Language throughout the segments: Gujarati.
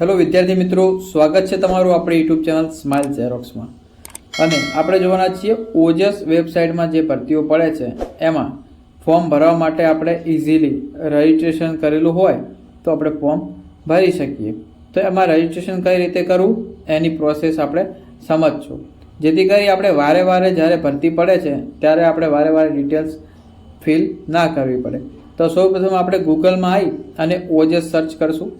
હેલો વિદ્યાર્થી મિત્રો, સ્વાગત છે તમારું આપણી યુટ્યુબ ચેનલ સ્માઇલ ઝેરોક્સમાં અને આપણે જોવાના છીએ ઓજસ વેબસાઇટમાં જે ભરતીઓ પડે છે, એમાં ફોર્મ ભરવા માટે આપણે ઇઝીલી રજિસ્ટ્રેશન કરેલું હોય તો આપણે ફોર્મ ભરી શકીએ. તો એમાં રજિસ્ટ્રેશન કઈ રીતે કરવું, એની પ્રોસેસ આપણે સમજશું. જેથી કરી આપણે વારે વારે જ્યારે ભરતી પડે છે, ત્યારે આપણે વારે વારે ડિટેલ્સ ફિલ ના કરવી પડે. તો સૌપ્રથમ આપણે ગૂગલમાં આવી અને ઓજસ સર્ચ કરશું.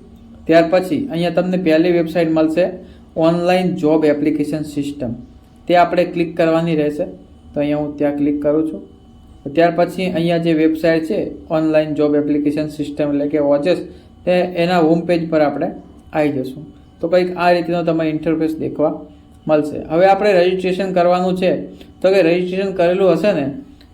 ત્યાર પછી અહીંયા તમને પહેલી વેબસાઇટ મળશે ઓનલાઈન જોબ એપ્લિકેશન સિસ્ટમ તે આપણે ક્લિક કરવાની રહેશે. તો અહીંયા હું ત્યાં ક્લિક કરું છું. ત્યાર પછી અહીંયા જે વેબસાઇટ છે ઓનલાઈન જોબ એપ્લિકેશન સિસ્ટમ એટલે કે ઓજસ, તે એના હોમ પેજ પર આપણે આવી જશું. તો કંઈક આ રીતનો તમારે ઇન્ટરફેસ દેખવા મળશે. હવે આપણે રજિસ્ટ્રેશન કરવાનું છે. તો કે રજિસ્ટ્રેશન કરેલું હશે ને,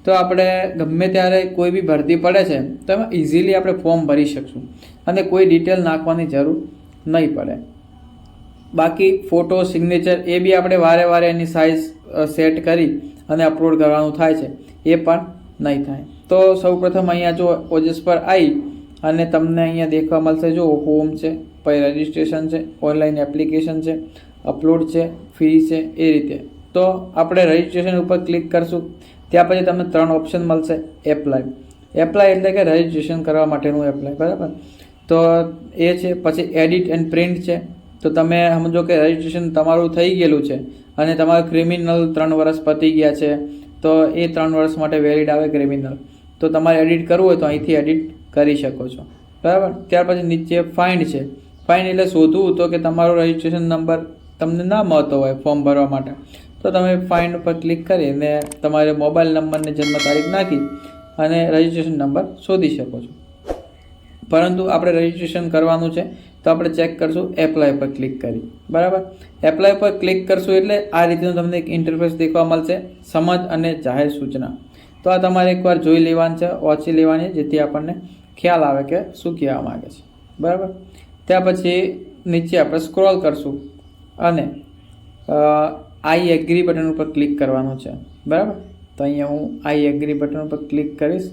તો આપણે ગમે ત્યારે કોઈ બી ભરતી પડે છે, તો એમાં ઇઝીલી આપણે ફોર્મ ભરી શકશું. અને કોઈ ડિટેલ નાખવાની જરૂર નહીં પડે. બાકી ફોટો સિગ્નેચર એ બી આપણે વારે વારે એની સાઇઝ સેટ કરી અને અપલોડ કરવાનું થાય છે. એ પણ નહીં થાય. તો સૌપ્રથમ અહીંયા જો ઓજસ પર આવી અને તમને અહીંયા દેખવા મળશે જો હોમ છે, પછી રજિસ્ટ્રેશન છે ઓનલાઈન એપ્લિકેશન છે અપલોડ છે ફી છે, એ રીતે. તો આપણે રજિસ્ટ્રેશન ઉપર ક્લિક કરશું. ત્યાં પછી તમને ત્રણ ઓપ્શન મળશે એપ્લાય એપ્લાય એટલે કે રજિસ્ટ્રેશન કરવા માટેનું એપ્લાય બરાબર? તો એ છે, પછી એડિટ એન્ડ પ્રિન્ટ છે. તો તમે સમજો કે રજિસ્ટ્રેશન તમારું થઈ ગયેલું છે અને તમારું ક્રિમિનલ ત્રણ વર્ષ પતી ગયા છે, તો એ ત્રણ વર્ષ માટે વેલિડ આવે ક્રિમિનલ તો તમારે એડિટ કરવું હોય તો અહીંથી એડિટ કરી શકો છો. બરાબર? ત્યાર પછી નીચે ફાઇન્ડ છે. ફાઇન્ડ એટલે શોધવું તો કે તમારો રજિસ્ટ્રેશન નંબર તમને ના મળતો હોય ફોર્મ ભરવા માટે. તો તમે ફાઇન્ડ ઉપર ક્લિક કરીને તમારે મોબાઈલ નંબરને જન્મ તારીખ નાખી અને રજિસ્ટ્રેશન નંબર શોધી શકો છો. પરંતુ આપણે રજિસ્ટ્રેશન કરવાનું છે, તો આપણે ચેક કરશું એપ્લાય પર ક્લિક કરી. બરાબર? એપ્લાય પર ક્લિક કરશું એટલે આ રીતનું તમને એક ઇન્ટરફેસ દેખવા મળશે, સમજ અને જાહેર સૂચના. તો આ તમારે એકવાર જોઈ લેવાની છે, વાંચી લેવાની, જેથી આપણને ખ્યાલ આવે કે શું કહેવા માગે છે. બરાબર? ત્યાર પછી નીચે આપણે સ્ક્રોલ કરશું અને આઈ એગ્રી બટન ઉપર ક્લિક કરવાનું છે. બરાબર? તો અહીંયા હું આઈ એગ્રી બટન ઉપર ક્લિક કરીશ.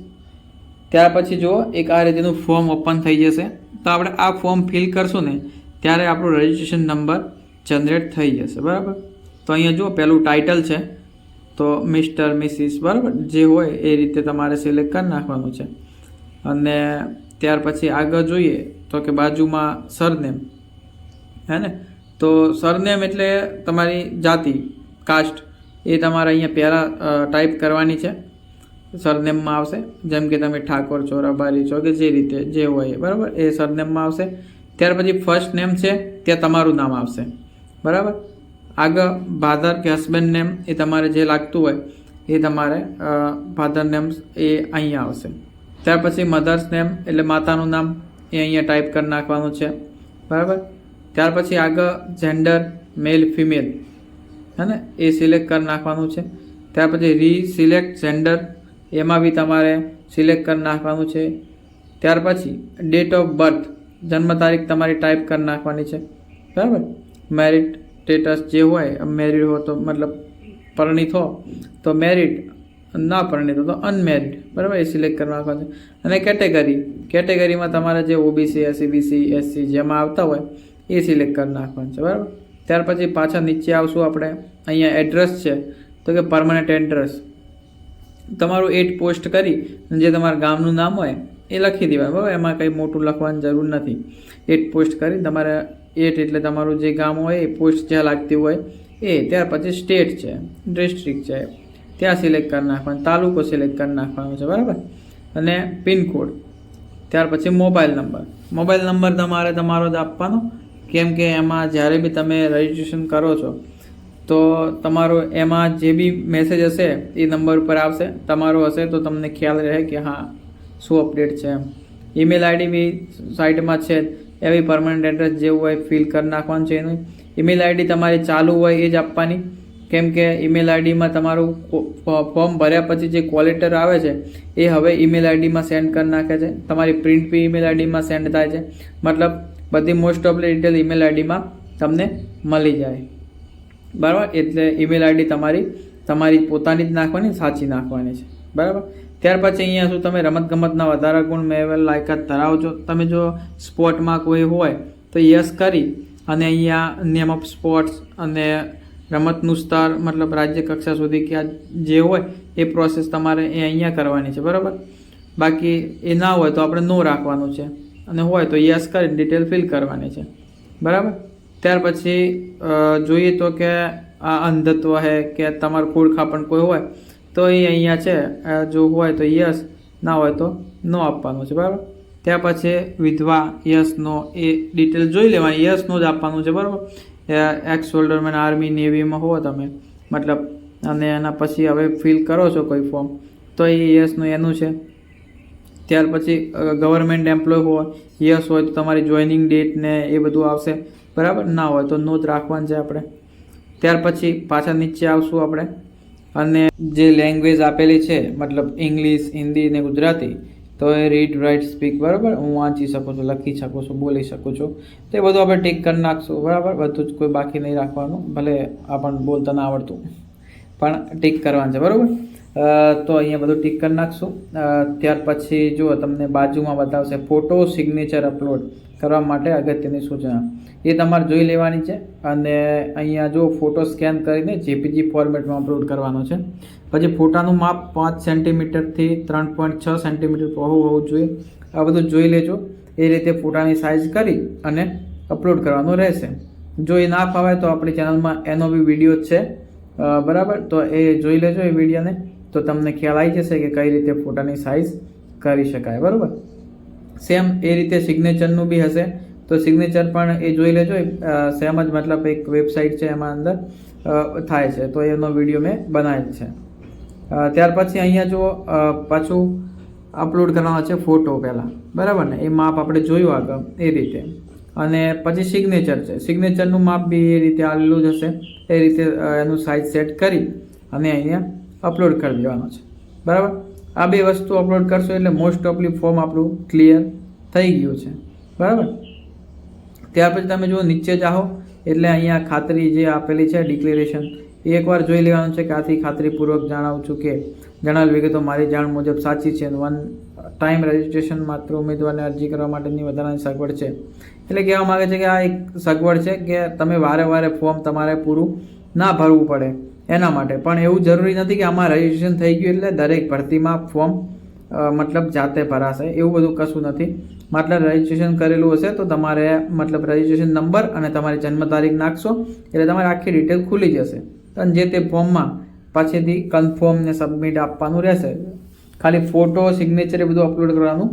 ત્યાર પછી જુઓ, એક આ રીતેનું ફોર્મ ઓપન થઈ જશે. તો આપણે આ ફોર્મ ફિલ કરશું ને, ત્યારે આપણું રજિસ્ટ્રેશન નંબર જનરેટ થઈ જશે, બરાબર? તો અહીંયા જુઓ, પહેલું ટાઇટલ છે. તો મિસ્ટર મિસિસ બરાબર? જે હોય એ રીતે તમારે સિલેક્ટ કરી નાખવાનું છે. અને ત્યાર પછી આગળ જોઈએ, તો કે બાજુમાં સરનેમ હે ને? તો સરનેમ એટલે તમારી જાતિ કાસ્ટ એ તમારે અહીંયા પહેલાં ટાઈપ કરવાની છે. સરનેમમાં આવશે. જેમ કે તમે ઠાકોર છો રબારી છો કે જે રીતે જે હોય, બરાબર? એ સરનેમમાં આવશે. ત્યાર પછી ફર્સ્ટ નેમ છે ત્યાં તમારું નામ આવશે. બરાબર? આગળ ફાધર કે હસબન્ડ નેમ એ તમારે જે લાગતું હોય એ તમારે ફાધર નેમ એ અહીંયા આવશે. ત્યાર પછી મધર્સ નેમ એટલે માતાનું નામ એ અહીંયા ટાઈપ કરી નાખવાનું છે. બરાબર? ત્યાર પછી આગળ જેન્ડર મેલ ફિમેલ હે ને? એ સિલેક્ટ કરી નાખવાનું છે. ત્યાર પછી રી સિલેક્ટ જેન્ડર એમાં બી તમારે સિલેક્ટ કરી નાખવાનું છે. ત્યાર પછી ડેટ ઓફ બર્થ જન્મ તારીખ તમારી ટાઈપ કરી નાખવાની છે. બરાબર? મેરિટ સ્ટેટસ જે હોય મેરિડ હો તો મતલબ પરણિત હો, તો મેરિડ ના પરણિત તો અનમેરિડ બરાબર? એ સિલેક્ટ કરી નાખવાનું છે. અને કેટેગરી કેટેગરીમાં તમારે જે ઓબીસી એસસી બીસી એસસી જેમાં આવતા હોય, એ સિલેક્ટ કરી નાખવાનું છે. બરાબર? ત્યાર પછી પાછા નીચે આવશું આપણે. અહીંયા એડ્રેસ છે. તો કે પરમનન્ટ એડ્રેસ તમારું એટ પોસ્ટ કરી જે તમારા ગામનું નામ હોય એ લખી દેવાનું બરાબર? એમાં કંઈ મોટું લખવાની જરૂર નથી. એટ પોસ્ટ કરી, તમારે એટ એટલે તમારું જે ગામ હોય, એ પોસ્ટ જ્યાં લાગતી હોય, એ ત્યાર પછી સ્ટેટ છે, ડિસ્ટ્રિક્ટ છે. ત્યાં સિલેક્ટ કરી નાખવાનું, તાલુકો સિલેક્ટ કરી નાખવાનો છે, બરાબર? અને પિનકોડ. ત્યાર પછી મોબાઈલ નંબર. મોબાઈલ નંબર તમારે તમારો જ આપવાનો. કેમ કે એમાં જ્યારે બી તમે રજિસ્ટ્રેશન કરો છો તો તમારો એમાં જે બી મેસેજ હશે એ નંબર ઉપર આવશે. તમારો હશે તો તમને ખ્યાલ રહે કે હા, શું અપડેટ છે ઈમેલ આઈડી બી સાઇટમાં છે. એવી પરમનન્ટ એડ્રેસ જેવું હોય ફિલ કરી નાખવાનું છે એનું. ઈમેલ આઈડી તમારી ચાલુ હોય એ જ આપવાની. કેમ કે ઈમેલ આઈડીમાં તમારું ફોર્મ ભર્યા પછી જે કોલેટર આવે છે, એ હવે ઈમેલ આઈડીમાં સેન્ડ કરી નાખે છે. તમારી પ્રિન્ટ બી ઈમેલ આઈડીમાં સેન્ડ થાય છે. મતલબ બધી મોસ્ટ ઓફ ડિટેલ ઈમેલ આઈડીમાં તમને મળી જાય. બરાબર? એટલે ઈમેલ આઈડી તમારી તમારી પોતાની જ નાખવાની, સાચી નાખવાની છે. બરાબર? ત્યાર પછી અહીંયા શું તમે રમતગમતના વધારા ગુણ મેળવેલ લાયકાત ધરાવો છો? તમે જો સ્પોર્ટમાં કોઈ હોય, તો યસ કરી અને અહીંયા નેમ ઓફ સ્પોર્ટ્સ અને રમતનું સ્તર, મતલબ રાજ્ય કક્ષા સુધી કે જે હોય, એ પ્રોસેસ તમારે એ અહીંયા કરવાની છે. બરાબર? બાકી એ ના હોય તો આપણે નો રાખવાનું છે. અને હોય તો યસ કરીને ડિટેલ ફિલ કરવાની છે. બરાબર? ત્યાર પછી જોઈએ તો કે આ અંધત્વ છે કે તમારું પૂરખા પણ કોઈ હોય, તો એ અહીંયા છે. જો હોય તો યસ ના હોય તો નો આપવાનું છે, બરાબર? ત્યાર પછી વિધવા યસ નો એ ડિટેલ જોઈ લેવાની. યસ નો જ આપવાનું છે, બરાબર? એક્સ સોલ્ડરમેન આર્મી નેવીમાં હો તમે. મતલબ, અને એના પછી હવે ફિલ કરો છો કોઈ ફોર્મ તો એ યસનું એનું છે. ત્યાર પછી ગવર્મેન્ટ એમ્પ્લોય હોય યસ હોય તો તમારી જોઈનિંગ ડેટ ને એ બધું આવશે. બરાબર? ના હોય તો નો જ રાખવાનું છે આપણે. ત્યાર પછી પાછા નીચે આવશું આપણે. અને જે લેંગ્વેજ આપેલી છે, મતલબ ઇંગ્લિશ હિન્દી ને ગુજરાતી, તો એ રીડ રાઇટ સ્પીક બરાબર? હું વાંચી શકું છું, લખી શકું છું, બોલી શકું છું. તો એ બધું આપણે ટીક કરી નાખશું, બરાબર? બધું જ કોઈ બાકી નહીં રાખવાનું, ભલે આપણને બોલતા ના આવડતું. પણ ટીક કરવાનું છે, બરાબર? તો અહીંયા બધું ટીક કરી નાખશું. ત્યાર પછી જુઓ તમને બાજુમાં બતાવશે ફોટો સિગ્નેચર અપલોડ કરવા માટે અગત્યની સૂચના. એ તમારે જોઈ લેવાની છે અને અહીંયા જો ફોટો સ્કેન કરીને જેપીજી ફોર્મેટમાં અપલોડ કરવાનો છે. પછી ફોટાનું માપ પાંચ સેન્ટીમીટરથી ત્રણ પોઈન્ટ છ સેન્ટીમીટર હોવું જોઈએ. આ બધું જોઈ લેજો. એ રીતે ફોટાની સાઇઝ કરી અને અપલોડ કરવાનું રહેશે. જો એ ના ફાવે તો આપણી ચેનલમાં એનો બી વીડિયો છે. બરાબર? તો એ જોઈ લેજો એ વિડીયોને. તો તમને ખ્યાલ આવી જશે કે કઈ રીતે ફોટાની સાઇઝ કરી શકાય, બરાબર? સેમ એ રીતે સિગ્નેચરનું બી હશે. તો સિગ્નેચર પણ એ જોઈ લેજો. સેમ જ મતલબ એક વેબસાઇટ છે એમાં અંદર થાય છે. તો એનો વીડિયો મેં બનાવેલ છે. ત્યાર પછી અહીંયા જો પાછું અપલોડ કરવાનો છે ફોટો પહેલાં. બરાબર ને? એ માપ આપણે જોયું આગળ, એ રીતે. અને પછી સિગ્નેચર છે. સિગ્નેચરનું માપ બી એ રીતે આવેલું જ હશે. એ રીતે એનું સાઇઝ સેટ કરી અને અહીંયા અપલોડ કરી દેવાનો છે. બરાબર? આ બે વસ્તુ અપલોડ કરશો એટલે મોસ્ટ ઓફલી ફોર્મ આપણું ક્લિયર થઈ ગયું છે. બરાબર? ત્યાર પછી તમે જુઓ, નીચે જાઓ, એટલે અહીંયા ખાતરી જે આપેલી છે ડિક્લેરેશન એ એકવાર જોઈ લેવાનું છે કે આથી ખાતરીપૂર્વક જણાવું છું કે જણાવેલ વિગતો મારી જાણ મુજબ સાચી છે. વન ટાઈમ રજિસ્ટ્રેશન માત્ર ઉમેદવારને અરજી કરવા માટેની વધારાની સગવડ છે. એટલે કહેવા માગે છે કે આ એક સગવડ છે કે તમે વારે વારે ફોર્મ તમારે પૂરું ના ભરવું પડે. એના માટે. પણ એવું જરૂરી નથી કે આમાં રજિસ્ટ્રેશન થઈ ગયું એટલે દરેક ભરતીમાં ફોર્મ મતલબ જાતે ભરાશે. એવું બધું કશું નથી. મતલબ રજિસ્ટ્રેશન કરેલું હશે તો તમારે મતલબ રજિસ્ટ્રેશન નંબર અને તમારી જન્મ તારીખ નાખશો એટલે તમારી આખી ડિટેલ ખુલી જશે. અને જે તે ફોર્મમાં પાછળથી કન્ફર્મ ને સબમિટ આપવાનું રહેશે ખાલી ફોટો સિગ્નેચર એ બધું અપલોડ કરવાનું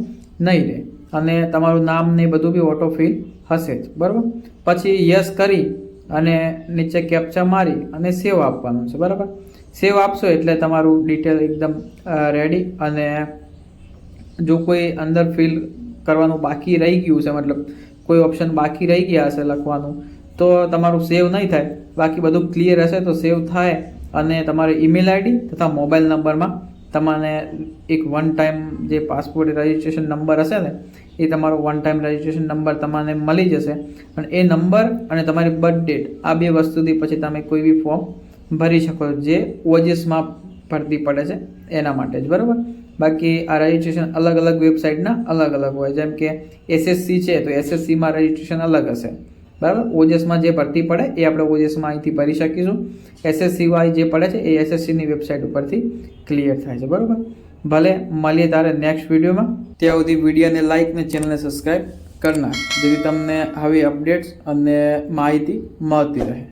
નહીં રહે. અને તમારું નામ ને એ બધું બી ઓટો ફિલ હશે જ. બરાબર? પછી યસ કરી અને નીચે કેપ્ચા મારી અને સેવ આપવાનું છે, બરાબર? સેવ આપશો એટલે તમારું ડિટેલ એકદમ રેડી અને જો કોઈ અંદર ફિલ કરવાનું બાકી રહી ગયું છે, મતલબ કોઈ ઓપ્શન બાકી રહી ગયા હશે લખવાનું, તો તમારું સેવ નહીં થાય. બાકી બધું ક્લિયર હશે તો સેવ થાય અને તમારી ઈમેલ આઈડી તથા મોબાઈલ નંબરમાં તમને એક વન ટાઈમ જે પાસપોર્ટ રજિસ્ટ્રેશન નંબર હશે ને એ તમારો વન ટાઈમ રજિસ્ટ્રેશન નંબર તમને મળી જશે. પણ એ નંબર અને તમારી બર્થ ડેટ આ બે વસ્તુથી પછી તમે કોઈ બી ફોર્મ ભરી શકો જે ઓજીસમાં ભરતી પડે છે, એના માટે જ, બરાબર? બાકી આ રજિસ્ટ્રેશન અલગ અલગ વેબસાઇટના અલગ અલગ હોય, જેમ કે એસએસસી છે, તો એસએસસીમાં રજિસ્ટ્રેશન અલગ હશે. બરાબર? ઓજેસમાં જે ભરતી પડે, એ આપણે ઓજેસમાં અહીંથી ભરી શકીશું. એસએસસી વાય જે પડે છે, એ એસએસસીની વેબસાઇટ ઉપરથી ક્લિયર થાય છે, બરાબર? ભલે મળીએ તારે નેક્સ્ટ વિડીયોમાં. ત્યાં સુધી વિડીયોને લાઇક ને ચેનલને સબસ્ક્રાઈબ કરનાર જેથી તમને આવી અપડેટ્સ અને માહિતી મળતી રહે.